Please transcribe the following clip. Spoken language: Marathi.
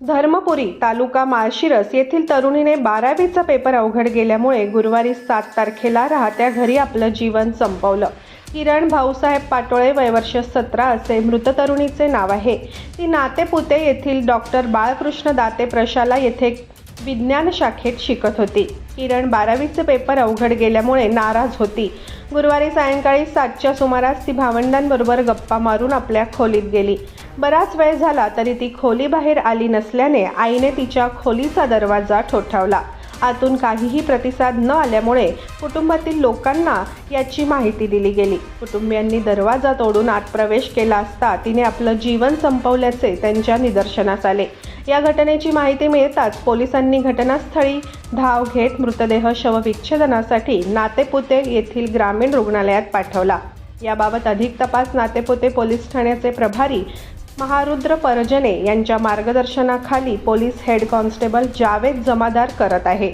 धर्मपुरी तालुका माळशिरस येथील तरुणीने बारावीचा पेपर अवघड गेल्यामुळे गुरुवारी सात तारखेला राहत्या घरी आपलं जीवन संपवलं. किरण भाऊसाहेब पाटोळे वयवर्ष सतरा असे मृत तरुणीचे नाव आहे. ती नातेपुते येथील डॉक्टर बाळकृष्ण दाते प्रशाला येथे विज्ञान शाखेत शिकत होती. किरण बारावीचे पेपर अवघड गेल्यामुळे नाराज होती. गुरुवारी सायंकाळी सातच्या सुमारास ती भावंडांबरोबर गप्पा मारून आपल्या खोलीत गेली. बराच वेळ झाला तरी ती खोली बाहेर आली नसल्याने आईने तिच्या खोलीचा दरवाजा ठोठावला. आतून काहीही प्रतिसाद न आल्यामुळे कुटुंबातील लोकांना याची माहिती दिली गेली. कुटुंबियांनी दरवाजा तोडून आत प्रवेश केला असता तिने आपलं जीवन संपवल्याचे त्यांच्या निदर्शनास आले. या घटनेची माहिती मिळताच पोलिसांनी घटनास्थळी धाव घेत मृतदेह शवविच्छेदनासाठी नातेपुते येथील ग्रामीण रुग्णालयात पाठवला. याबाबत अधिक तपास नातेपुते पोलीस ठाण्याचे प्रभारी महारुद्र परजने यांच्या मार्गदर्शनाखाली police head constable Javed Jamadar करत आहे.